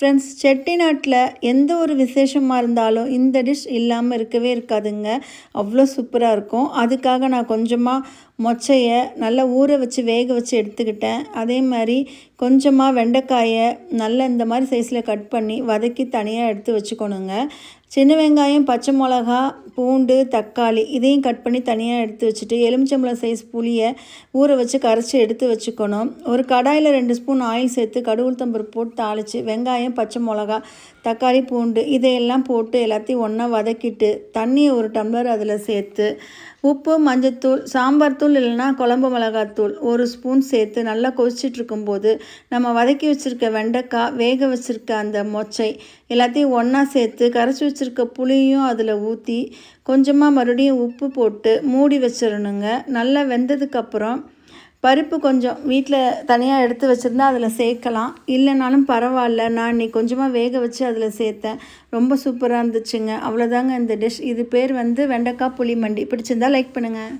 Friends செட்டிநாட்டில் எந்த ஒரு விசேஷமாக இருந்தாலும் இந்த டிஷ் இல்லாமல் இருக்கவே இருக்காதுங்க. அவ்வளோ சூப்பராக இருக்கும். அதுக்காக நான் கொஞ்சமாக மொச்சையை நல்லா ஊற வச்சு வேக வச்சு எடுத்துக்கிட்டேன். அதே மாதிரி கொஞ்சமாக வெண்டைக்காயை நல்லா இந்த மாதிரி சைஸில் கட் பண்ணி வதக்கி தனியாக எடுத்து வச்சுக்கணுங்க. சின்ன வெங்காயம் பச்சை மிளகா பூண்டு தக்காளி இதையும் கட் பண்ணி தனியாக எடுத்து வச்சுட்டு எலுமிச்சம்பழம் சைஸ் புளியை ஊற வச்சு கரைச்சி எடுத்து வச்சுக்கணும். ஒரு கடாயில் ரெண்டு ஸ்பூன் ஆயில் சேர்த்து கடுகுளுத்தம்பருப்பு போட்டு தாளித்து வெங்காயம் பச்சை மிளகா தக்காளி பூண்டு இதையெல்லாம் போட்டு எல்லாத்தையும் ஒன்றா வதக்கிட்டு தண்ணியை ஒரு டம்ளர் அதில் சேர்த்து உப்பு மஞ்சத்தூள் சாம்பார் தூள் இல்லைன்னா குழம்பு மிளகாத்தூள் ஒரு ஸ்பூன் சேர்த்து நல்லா கொதிச்சிட்டு இருக்கும்போது நம்ம வதக்கி வச்சுருக்க வெண்டைக்காய் வேக வச்சுருக்க அந்த மொச்சை எல்லாத்தையும் ஒன்றா சேர்த்து கரைச்சி வச்சு வச்சுருக்க புளியும் அதில் ஊற்றி கொஞ்சமாக மறுபடியும் உப்பு போட்டு மூடி வச்சிடணுங்க. நல்லா வெந்ததுக்கப்புறம் பருப்பு கொஞ்சம் வீட்டில் தனியாக எடுத்து வச்சுருந்தா அதில் சேர்க்கலாம். இல்லைனாலும் பரவாயில்ல. நான் இன்னைக்கு கொஞ்சமாக வேக வச்சு அதில் சேர்த்தேன். ரொம்ப சூப்பராக இருந்துச்சுங்க. அவ்வளோதாங்க இந்த டிஷ் இது பேர் வந்து வெண்டைக்காய் புளி மண்டி பிடிச்சிருந்தா லைக் பண்ணுங்கள்